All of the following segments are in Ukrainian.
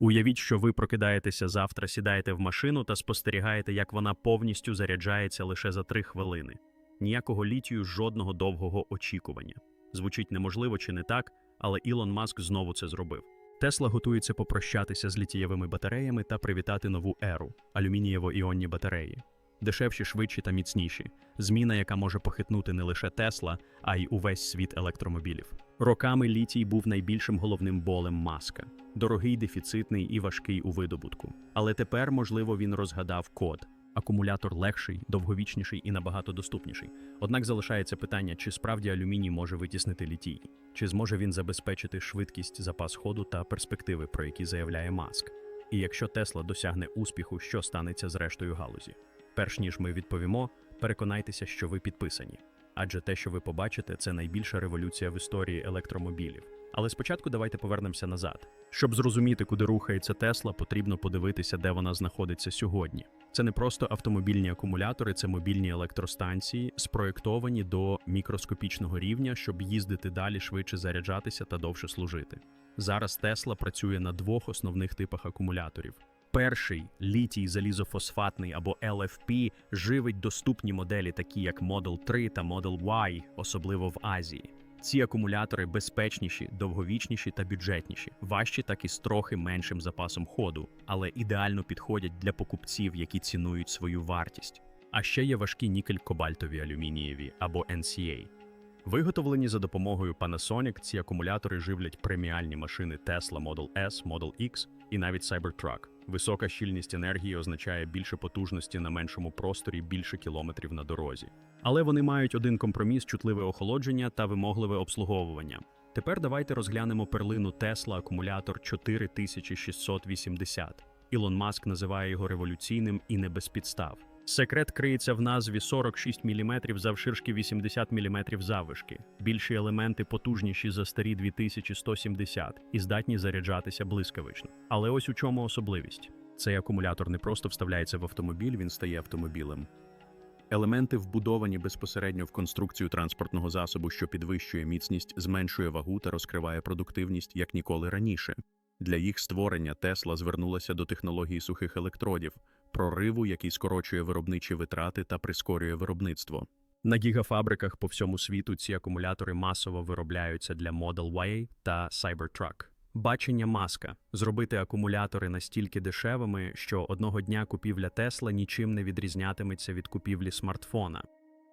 Уявіть, що ви прокидаєтеся завтра, сідаєте в машину та спостерігаєте, як вона повністю заряджається лише за три хвилини. Ніякого літію, жодного довгого очікування. Звучить неможливо чи не так, але Ілон Маск знову це зробив. Тесла готується попрощатися з літієвими батареями та привітати нову еру алюмінієво-іонні батареї. Дешевші, швидші та міцніші. Зміна, яка може похитнути не лише Тесла, а й увесь світ електромобілів. Роками літій був найбільшим головним болем маска. Дорогий, дефіцитний і важкий у видобутку. Але тепер, можливо, він розгадав код. Акумулятор легший, довговічніший і набагато доступніший. Однак залишається питання, чи справді алюміній може витіснити літій, чи зможе він забезпечити швидкість, запас ходу та перспективи, про які заявляє Маск. І якщо Тесла досягне успіху, що станеться з рештою галузі? Перш ніж ми відповімо, переконайтеся, що ви підписані. Адже те, що ви побачите, це найбільша революція в історії електромобілів. Але спочатку давайте повернемося назад. Щоб зрозуміти, куди рухається Тесла, потрібно подивитися, де вона знаходиться сьогодні. Це не просто автомобільні акумулятори, це мобільні електростанції, спроєктовані до мікроскопічного рівня, щоб їздити далі, швидше заряджатися та довше служити. Зараз Тесла працює на двох основних типах акумуляторів. Перший літій залізофосфатний або LFP живить доступні моделі, такі як Model 3 та Model Y, особливо в Азії. Ці акумулятори безпечніші, довговічніші та бюджетніші, важчі так і з трохи меншим запасом ходу, але ідеально підходять для покупців, які цінують свою вартість. А ще є важкі нікель-кобальтові алюмінієві або NCA. Виготовлені за допомогою Panasonic, ці акумулятори живлять преміальні машини Tesla Model S, Model X і навіть Cybertruck. Висока щільність енергії означає більше потужності на меншому просторі, більше кілометрів на дорозі. Але вони мають один компроміс: чутливе охолодження та вимогливе обслуговування. Тепер давайте розглянемо перлину Tesla акумулятор 4680. Ілон Маск називає його революційним і не без підстав. Секрет криється в назві 46 мм завширшки 80 мм заввишки. Більші елементи потужніші за старі 2170 і здатні заряджатися блискавично. Але ось у чому особливість: цей акумулятор не просто вставляється в автомобіль, він стає автомобілем. Елементи вбудовані безпосередньо в конструкцію транспортного засобу, що підвищує міцність, зменшує вагу та розкриває продуктивність як ніколи раніше. Для їх створення Тесла звернулася до технології сухих електродів, прориву, який скорочує виробничі витрати та прискорює виробництво. На гігафабриках по всьому світу ці акумулятори масово виробляються для Model Y та Cybertruck. Бачення маска зробити акумулятори настільки дешевими, що одного дня купівля Тесла нічим не відрізнятиметься від купівлі смартфона.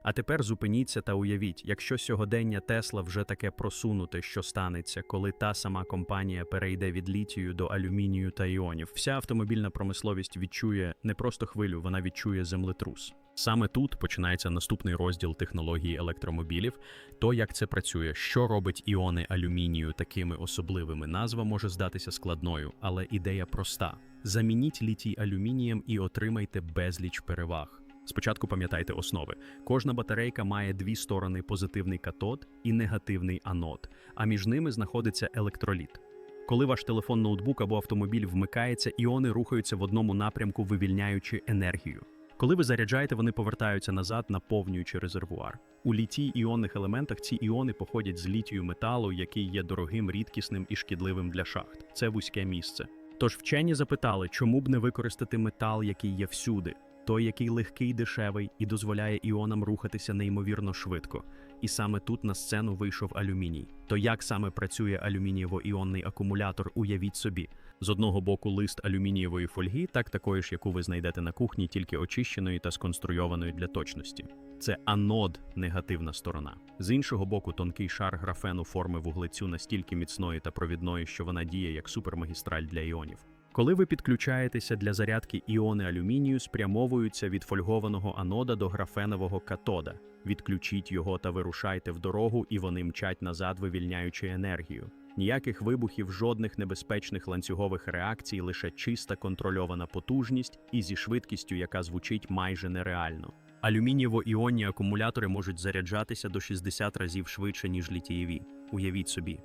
А тепер зупиніться та уявіть, якщо сьогодення Тесла вже таке просунуте, що станеться, коли та сама компанія перейде від літію до алюмінію та іонів. Вся автомобільна промисловість відчує не просто хвилю, вона відчує землетрус. Саме тут починається наступний розділ технології електромобілів. То як це працює, що робить іони алюмінію такими особливими. Назва може здатися складною, але ідея проста: замініть літій алюмінієм і отримайте безліч переваг. Спочатку пам'ятайте основи. Кожна батарейка має дві сторони: позитивний катод і негативний анод, а між ними знаходиться електроліт. Коли ваш телефон, ноутбук або автомобіль вмикається, іони рухаються в одному напрямку, вивільняючи енергію. Коли ви заряджаєте, вони повертаються назад, наповнюючи резервуар. У літій іонних елементах ці іони походять з літію металу, який є дорогим, рідкісним і шкідливим для шахт. Це вузьке місце. Тож вчені запитали, чому б не використати метал, який є всюди, той, який легкий, дешевий і дозволяє іонам рухатися неймовірно швидко. І саме тут на сцену вийшов алюміній. То як саме працює алюмінієво-іонний акумулятор, уявіть собі. З одного боку лист алюмінієвої фольги, так такої ж, яку ви знайдете на кухні, тільки очищеної та сконструйованої для точності. Це анод, негативна сторона. З іншого боку, тонкий шар графену форми вуглецю настільки міцної та провідної, що вона діє як супермагістраль для іонів. Коли ви підключаєтеся для зарядки іони алюмінію, спрямовуються від фольгованого анода до графенового катода. Відключіть його та вирушайте в дорогу, і вони мчать назад, вивільняючи енергію. Ніяких вибухів, жодних небезпечних ланцюгових реакцій, лише чиста контрольована потужність і зі швидкістю, яка звучить майже нереально. Алюмінієво-іонні акумулятори можуть заряджатися до 60 разів швидше, ніж літієві. Уявіть собі.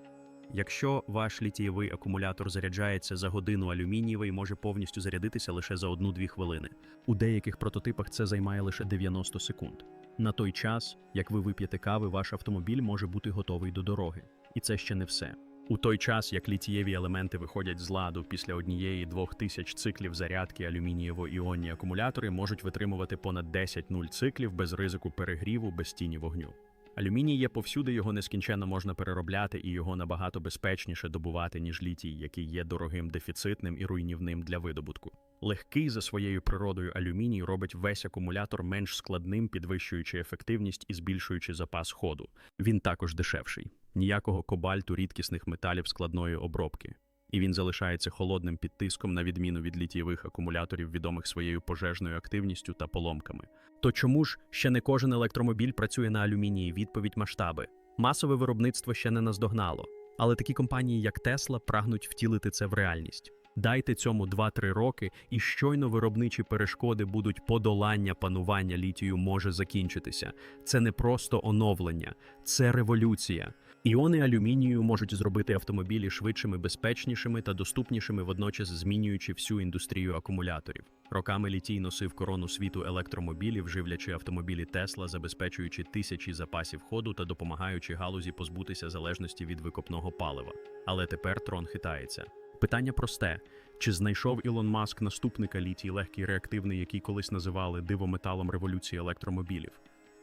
Якщо ваш літієвий акумулятор заряджається за годину, алюмінієвий може повністю зарядитися лише за 1-2 хвилини. У деяких прототипах це займає лише 90 секунд. На той час, як ви вип'єте кави, ваш автомобіль може бути готовий до дороги. І це ще не все. У той час, як літієві елементи виходять з ладу після однієї-двох тисяч циклів зарядки, алюмінієво-іонні акумулятори можуть витримувати понад 10 нуль циклів без ризику перегріву, без тіні вогню. Алюміній є повсюди, його нескінченно можна переробляти і його набагато безпечніше добувати, ніж літій, який є дорогим, дефіцитним і руйнівним для видобутку. Легкий за своєю природою алюміній робить весь акумулятор менш складним, підвищуючи ефективність і збільшуючи запас ходу. Він також дешевший, ніякого кобальту рідкісних металів складної обробки. І він залишається холодним під тиском на відміну від літієвих акумуляторів, відомих своєю пожежною активністю та поломками. То чому ж ще не кожен електромобіль працює на алюмінії? Відповідь масштаби. Масове виробництво ще не наздогнало. Але такі компанії, як Tesla, прагнуть втілити це в реальність. Дайте цьому 2-3 роки, і щойно виробничі перешкоди будуть подолання панування літію може закінчитися. Це не просто оновлення, це революція. Іони алюмінію можуть зробити автомобілі швидшими, безпечнішими та доступнішими, водночас змінюючи всю індустрію акумуляторів. Роками літій носив корону світу електромобілів, живлячи автомобілі Тесла, забезпечуючи тисячі запасів ходу та допомагаючи галузі позбутися залежності від викопного палива. Але тепер трон хитається. Питання просте: чи знайшов Ілон Маск наступника літій легкий реактивний, який колись називали дивометалом революції електромобілів?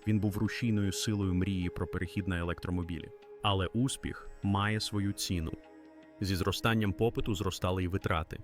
Він був рушійною силою мрії про перехід на електромобілі. Але успіх має свою ціну. Зі зростанням попиту зростали й витрати.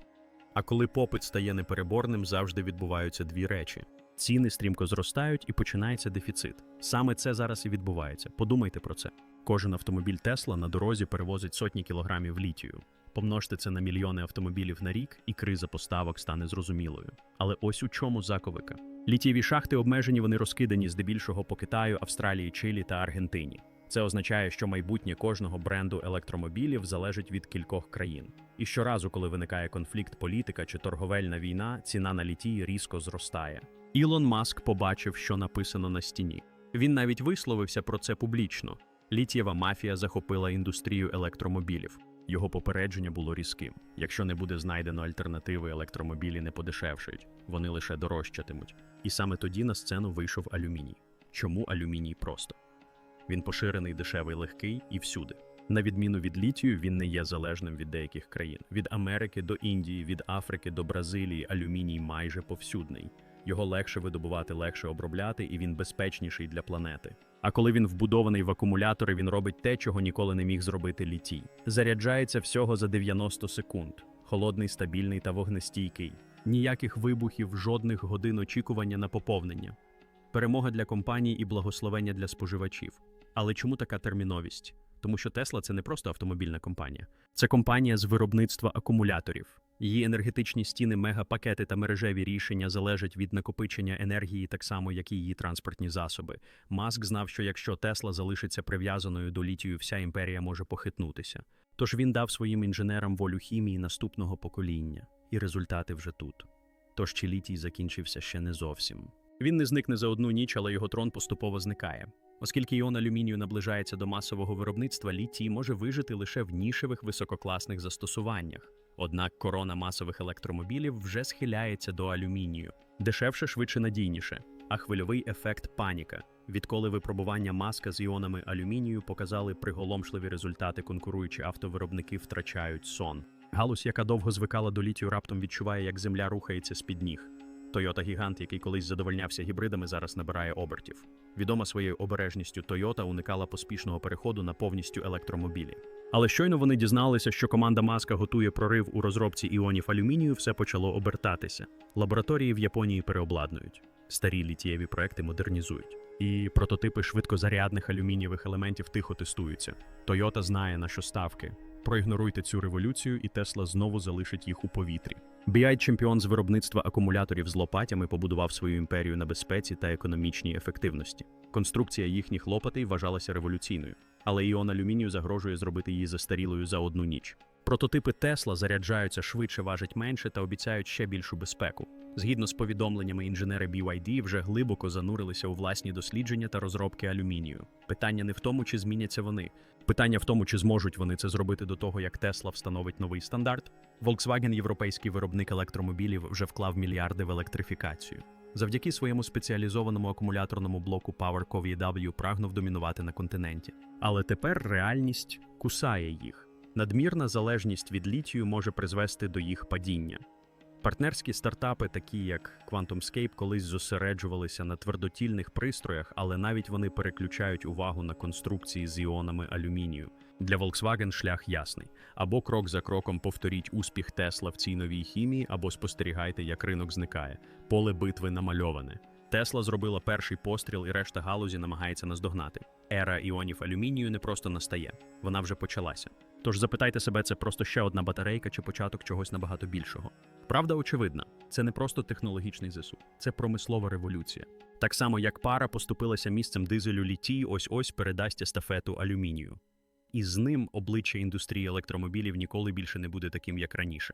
А коли попит стає непереборним, завжди відбуваються дві речі: ціни стрімко зростають і починається дефіцит. Саме це зараз і відбувається. Подумайте про це. Кожен автомобіль Тесла на дорозі перевозить сотні кілограмів літію. Помножте це на мільйони автомобілів на рік, і криза поставок стане зрозумілою. Але ось у чому заковика. Літієві шахти обмежені, вони розкидані здебільшого по Китаю, Австралії, Чилі та Аргентині. Це означає, що майбутнє кожного бренду електромобілів залежить від кількох країн. І щоразу, коли виникає конфлікт, політика чи торговельна війна, ціна на літій різко зростає. Ілон Маск побачив, що написано на стіні. Він навіть висловився про це публічно. Літієва мафія захопила індустрію електромобілів. Його попередження було різким. Якщо не буде знайдено альтернативи, електромобілі не подешевшають, вони лише дорожчатимуть. І саме тоді на сцену вийшов алюміній. Чому алюміній просто? Він поширений, дешевий, легкий і всюди. На відміну від літію, він не є залежним від деяких країн. Від Америки до Індії, від Африки до Бразилії алюміній майже повсюдний. Його легше видобувати, легше обробляти, і він безпечніший для планети. А коли він вбудований в акумулятори, він робить те, чого ніколи не міг зробити літій. Заряджається всього за 90 секунд. Холодний, стабільний та вогнестійкий. Ніяких вибухів, жодних годин очікування на поповнення. Перемога для компаній і благословення для споживачів. Але чому така терміновість? Тому що Тесла це не просто автомобільна компанія, це компанія з виробництва акумуляторів. Її енергетичні стіни, мегапакети та мережеві рішення залежать від накопичення енергії, так само як і її транспортні засоби. Маск знав, що якщо Тесла залишиться прив'язаною до літію, вся імперія може похитнутися. Тож він дав своїм інженерам волю хімії наступного покоління, і результати вже тут. Тож чи літій закінчився ще не зовсім. Він не зникне за одну ніч, але його трон поступово зникає. Оскільки іон алюмінію наближається до масового виробництва, літій може вижити лише в нішевих висококласних застосуваннях. Однак корона масових електромобілів вже схиляється до алюмінію, дешевше, швидше, надійніше, а хвильовий ефект паніка. Відколи випробування маска з іонами алюмінію показали приголомшливі результати, конкуруючі автовиробники втрачають сон. Галузь, яка довго звикала до літію, раптом відчуває, як земля рухається з-під ніг. Toyota Гігант, який колись задовольнявся гібридами, зараз набирає обертів. Відома своєю обережністю Toyota уникала поспішного переходу на повністю електромобілі. Але щойно вони дізналися, що команда Маска готує прорив у розробці іонів алюмінію, все почало обертатися. Лабораторії в Японії переобладнують, старі літієві проекти модернізують. І прототипи швидкозарядних алюмінієвих елементів тихо тестуються. Toyota знає на що ставки. Проігноруйте цю революцію, і Тесла знову залишить їх у повітрі. BI чемпіон з виробництва акумуляторів з лопатями побудував свою імперію на безпеці та економічній ефективності. Конструкція їхніх лопатей вважалася революційною, але іон алюмінію загрожує зробити її застарілою за одну ніч. Прототипи Тесла заряджаються швидше, важать менше та обіцяють ще більшу безпеку. Згідно з повідомленнями, інженери BYD вже глибоко занурилися у власні дослідження та розробки алюмінію. Питання не в тому, чи зміняться вони. Питання в тому, чи зможуть вони це зробити до того, як Тесла встановить новий стандарт. Volkswagen, європейський виробник електромобілів, вже вклав мільярди в електрифікацію. Завдяки своєму спеціалізованому акумуляторному блоку PowerCo VW прагнув домінувати на континенті. Але тепер реальність кусає їх. Надмірна залежність від літію може призвести до їх падіння. Партнерські стартапи, такі як QuantumScape, колись зосереджувалися на твердотільних пристроях, але навіть вони переключають увагу на конструкції з іонами алюмінію. Для Volkswagen шлях ясний: або крок за кроком повторіть успіх Тесла в цій новій хімії, або спостерігайте, як ринок зникає. Поле битви намальоване. Тесла зробила перший постріл, і решта галузі намагається наздогнати. Ера іонів алюмінію не просто настає, вона вже почалася. Тож запитайте себе, це просто ще одна батарейка чи початок чогось набагато більшого. Правда очевидна, це не просто технологічний ЗСУ, це промислова революція. Так само, як пара поступилася місцем дизелю літій, ось ось передасть естафету алюмінію. І з ним обличчя індустрії електромобілів ніколи більше не буде таким, як раніше.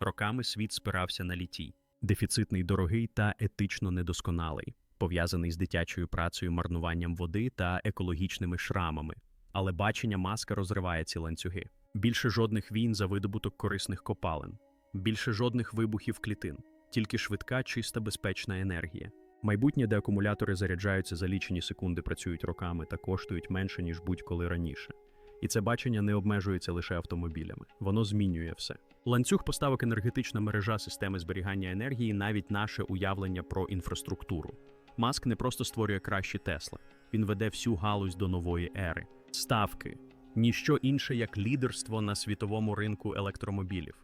Роками світ спирався на літій, дефіцитний дорогий та етично недосконалий, пов'язаний з дитячою працею, марнуванням води та екологічними шрамами. Але бачення маска розриває ці ланцюги. Більше жодних війн за видобуток корисних копалин, більше жодних вибухів клітин, тільки швидка, чиста, безпечна енергія. Майбутнє, де акумулятори заряджаються за лічені секунди, працюють роками та коштують менше, ніж будь-коли раніше. І це бачення не обмежується лише автомобілями, воно змінює все. Ланцюг поставок енергетична мережа системи зберігання енергії, навіть наше уявлення про інфраструктуру. Маск не просто створює кращі Тесла, він веде всю галузь до нової ери. Ставки ніщо інше як лідерство на світовому ринку електромобілів.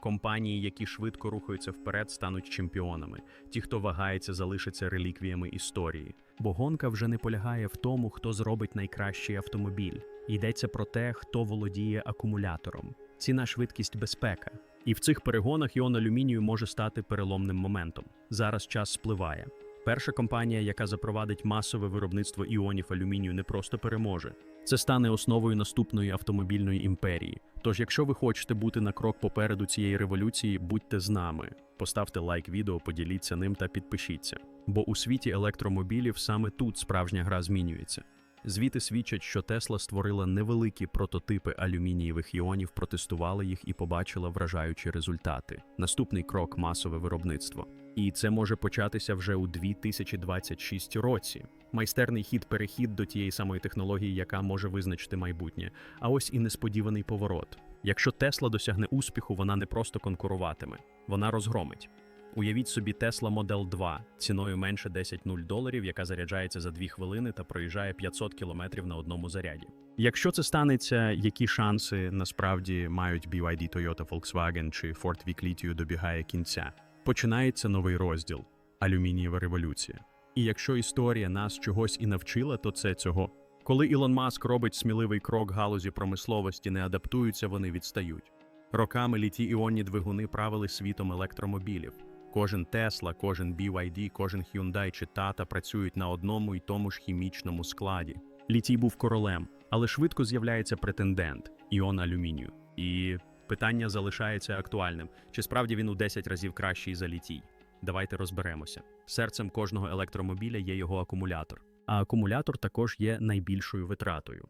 Компанії, які швидко рухаються вперед, стануть чемпіонами. Ті, хто вагається, залишаться реліквіями історії. Бо гонка вже не полягає в тому, хто зробить найкращий автомобіль. Йдеться про те, хто володіє акумулятором. Ціна, швидкість, безпека. І в цих перегонах іон алюмінію може стати переломним моментом. Зараз час спливає. Перша компанія, яка запровадить масове виробництво іонів алюмінію, не просто переможе. Це стане основою наступної автомобільної імперії. Тож, якщо ви хочете бути на крок попереду цієї революції, будьте з нами. Поставте лайк відео, поділіться ним та підпишіться. Бо у світі електромобілів саме тут справжня гра змінюється. Звіти свідчать, що Тесла створила невеликі прототипи алюмінієвих іонів, протестувала їх і побачила вражаючі результати. Наступний крок масове виробництво. І це може початися вже у 2026 році. Майстерний хід-перехід до тієї самої технології, яка може визначити майбутнє. А ось і несподіваний поворот. Якщо Тесла досягне успіху, вона не просто конкуруватиме, вона розгромить. Уявіть собі Tesla Model 2 ціною менше 10 0 доларів, яка заряджається за 2 хвилини та проїжджає 500 кілометрів на одному заряді. Якщо це станеться, які шанси насправді мають BYD, Toyota, Volkswagen чи Ford Вік літію добігає кінця? Починається новий розділ алюмінієва революція. І якщо історія нас чогось і навчила, то це цього. Коли Ілон Маск робить сміливий крок галузі промисловості, не адаптуються, вони відстають. Роками літі іонні двигуни правили світом електромобілів. Кожен Tesla, кожен BYD, кожен Hyundai чи Tata працюють на одному і тому ж хімічному складі. Літій був королем, але швидко з'являється претендент іон алюмінію. І питання залишається актуальним: чи справді він у 10 разів кращий за літій? Давайте розберемося. Серцем кожного електромобіля є його акумулятор, а акумулятор також є найбільшою витратою.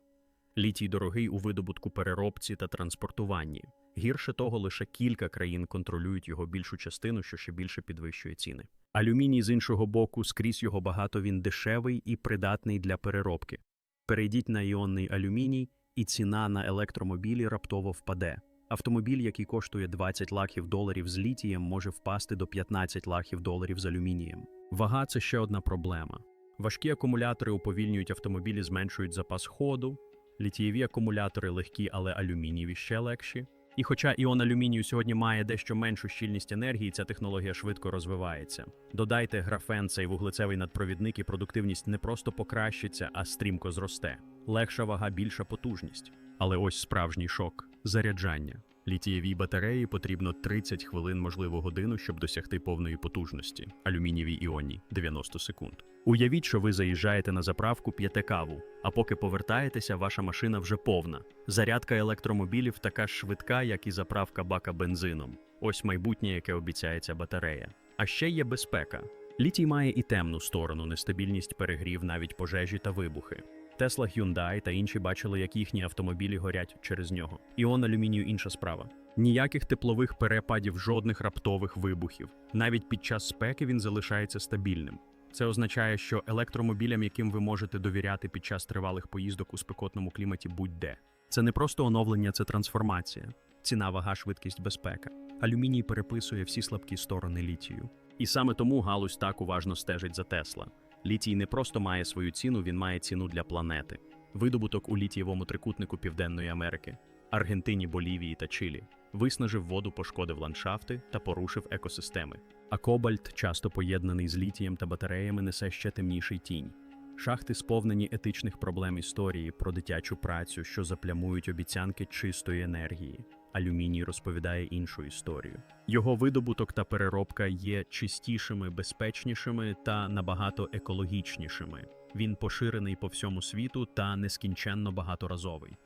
Літій дорогий у видобутку переробці та транспортуванні. Гірше того, лише кілька країн контролюють його більшу частину, що ще більше підвищує ціни. Алюміній з іншого боку, скрізь його багато він дешевий і придатний для переробки. Перейдіть на іонний алюміній, і ціна на електромобілі раптово впаде. Автомобіль, який коштує 20 лахів доларів з літієм, може впасти до 15 лахів доларів з алюмінієм. Вага це ще одна проблема. Важкі акумулятори уповільнюють автомобілі, зменшують запас ходу. Літієві акумулятори легкі, але алюмінієві ще легші. І хоча іон алюмінію сьогодні має дещо меншу щільність енергії, ця технологія швидко розвивається. Додайте графен, цей вуглецевий надпровідник, і продуктивність не просто покращиться, а стрімко зросте. Легша вага, більша потужність. Але ось справжній шок заряджання. Літієвій батареї потрібно 30 хвилин, можливо, годину, щоб досягти повної потужності. Алюмінієвій іонні 90 секунд. Уявіть, що ви заїжджаєте на заправку, п'єте каву, а поки повертаєтеся, ваша машина вже повна. Зарядка електромобілів така ж швидка, як і заправка бака бензином. Ось майбутнє, яке обіцяється батарея. А ще є безпека. Літій має і темну сторону, нестабільність перегрів, навіть пожежі та вибухи. Тесла, Hyundai та інші бачили, як їхні автомобілі горять через нього. Іон алюмінію інша справа. Ніяких теплових перепадів, жодних раптових вибухів. Навіть під час спеки він залишається стабільним. Це означає, що електромобілям, яким ви можете довіряти під час тривалих поїздок у спекотному кліматі, будь-де. Це не просто оновлення, це трансформація. Ціна, вага, швидкість, безпека. Алюміній переписує всі слабкі сторони літію. І саме тому галузь так уважно стежить за Тесла. Літій не просто має свою ціну, він має ціну для планети. Видобуток у літієвому трикутнику Південної Америки, Аргентині, Болівії та Чилі виснажив воду, пошкодив ландшафти та порушив екосистеми. А кобальт, часто поєднаний з літієм та батареями, несе ще темніший тінь. Шахти сповнені етичних проблем історії про дитячу працю, що заплямують обіцянки чистої енергії. Алюміній розповідає іншу історію. Його видобуток та переробка є чистішими, безпечнішими та набагато екологічнішими. Він поширений по всьому світу та нескінченно багаторазовий.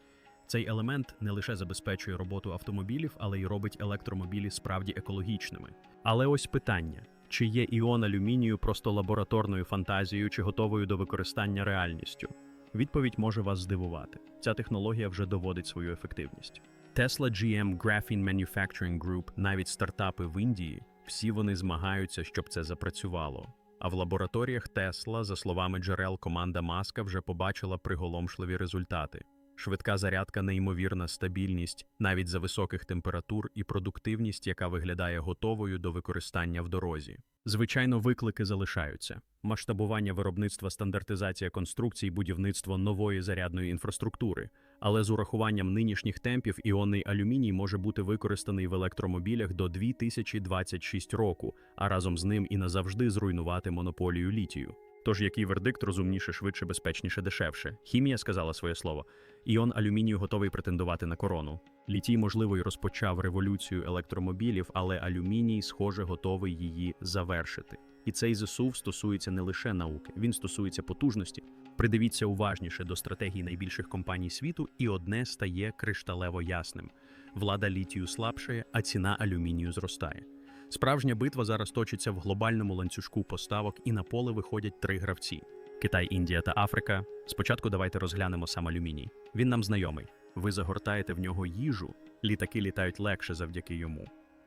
Цей елемент не лише забезпечує роботу автомобілів, але й робить електромобілі справді екологічними. Але ось питання: чи є іон алюмінію просто лабораторною фантазією чи готовою до використання реальністю? Відповідь може вас здивувати. Ця технологія вже доводить свою ефективність. Tesla GM Graphene Manufacturing Group, навіть стартапи в Індії, всі вони змагаються, щоб це запрацювало. А в лабораторіях Тесла, за словами джерел, команда Маска вже побачила приголомшливі результати. Швидка зарядка, неймовірна стабільність навіть за високих температур і продуктивність, яка виглядає готовою до використання в дорозі. Звичайно, виклики залишаються: масштабування виробництва, стандартизація конструкцій, будівництво нової зарядної інфраструктури. Але з урахуванням нинішніх темпів іонний алюміній може бути використаний в електромобілях до 2026 року, а разом з ним і назавжди зруйнувати монополію літію. Тож який вердикт розумніше, швидше, безпечніше, дешевше? Хімія сказала своє слово. Іон алюмінію готовий претендувати на корону. Літій, можливо, й розпочав революцію електромобілів, але алюміній, схоже, готовий її завершити. І цей зсув стосується не лише науки, він стосується потужності. Придивіться уважніше до стратегій найбільших компаній світу, і одне стає кришталево ясним: влада літію слабшає, а ціна алюмінію зростає. Справжня битва зараз точиться в глобальному ланцюжку поставок, і на поле виходять три гравці: Китай, Індія та Африка. Спочатку давайте розглянемо сам алюміній. Він нам знайомий. Ви загортаєте в нього їжу, літаки літають легше завдяки йому.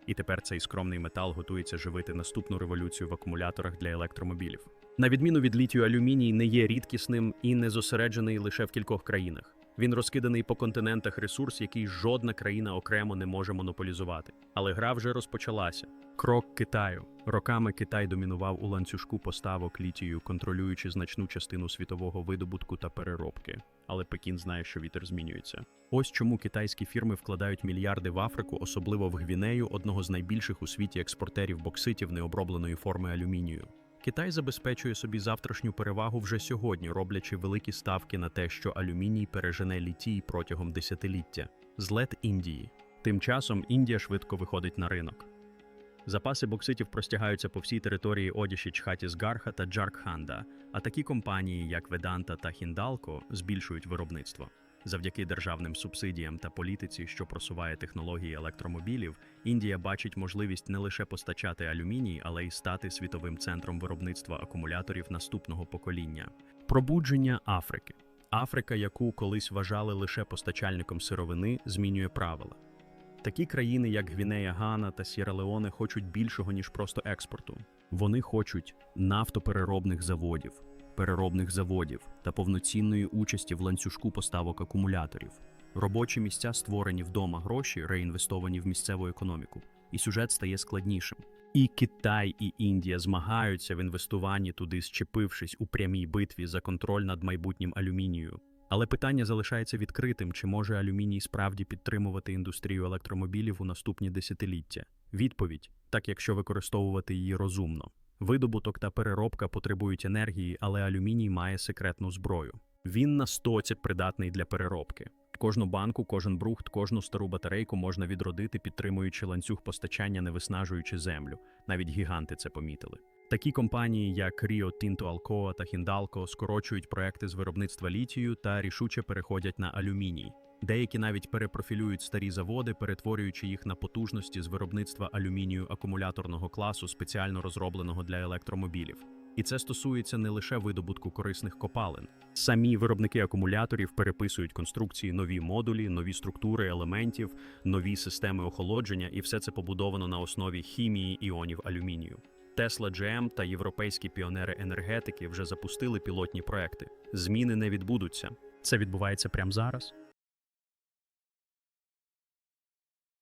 І тепер цей скромний метал готується живити наступну революцію в акумуляторах для електромобілів. На відміну від літію, алюміній не є рідкісним і не зосереджений лише в кількох країнах. Він розкиданий по континентах ресурс, який жодна країна окремо не може монополізувати. Але гра вже розпочалася. Крок Китаю. Роками Китай домінував у ланцюжку поставок літію, контролюючи значну частину світового видобутку та переробки. Але Пекін знає, що вітер змінюється. Ось чому китайські фірми вкладають мільярди в Африку, особливо в Гвінею, одного з найбільших у світі експортерів бокситів необробленої форми алюмінію. Китай забезпечує собі завтрашню перевагу вже сьогодні, роблячи великі ставки на те, що алюміній пережене літій протягом десятиліття. Злет Індії. Тим часом Індія швидко виходить на ринок. Запаси бокситів простягаються по всій території Одіші Чхатісгарха та Джаркханда, а такі компанії, як Веданта та Хіндалко, збільшують виробництво. Завдяки державним субсидіям та політиці, що просуває технології електромобілів, Індія бачить можливість не лише постачати алюміній, але й стати світовим центром виробництва акумуляторів наступного покоління. Пробудження Африки. Африка, яку колись вважали лише постачальником сировини, змінює правила. Такі країни, як Гвінея Гана та Сєра Леоне, хочуть більшого ніж просто експорту. Вони хочуть нафтопереробних заводів, переробних заводів та повноцінної участі в ланцюжку поставок акумуляторів. Робочі місця створені вдома, гроші реінвестовані в місцеву економіку, і сюжет стає складнішим. І Китай, і Індія змагаються в інвестуванні туди, щепившись у прямій битві за контроль над майбутнім алюмінію. Але питання залишається відкритим: чи може алюміній справді підтримувати індустрію електромобілів у наступні десятиліття? Відповідь так, якщо використовувати її розумно. Видобуток та переробка потребують енергії, але алюміній має секретну зброю. Він на стоці придатний для переробки. Кожну банку, кожен брухт, кожну стару батарейку можна відродити, підтримуючи ланцюг постачання, не виснажуючи землю. Навіть гіганти це помітили. Такі компанії, як Rio Tinto Alcoa та Hindalco, скорочують проекти з виробництва літію та рішуче переходять на алюміній. Деякі навіть перепрофілюють старі заводи, перетворюючи їх на потужності з виробництва алюмінію акумуляторного класу, спеціально розробленого для електромобілів. І це стосується не лише видобутку корисних копалин. Самі виробники акумуляторів переписують конструкції, нові модулі, нові структури елементів, нові системи охолодження, і все це побудовано на основі хімії іонів алюмінію. Tesla GM та європейські піонери енергетики вже запустили пілотні проекти. Зміни не відбудуться. Це відбувається прямо зараз.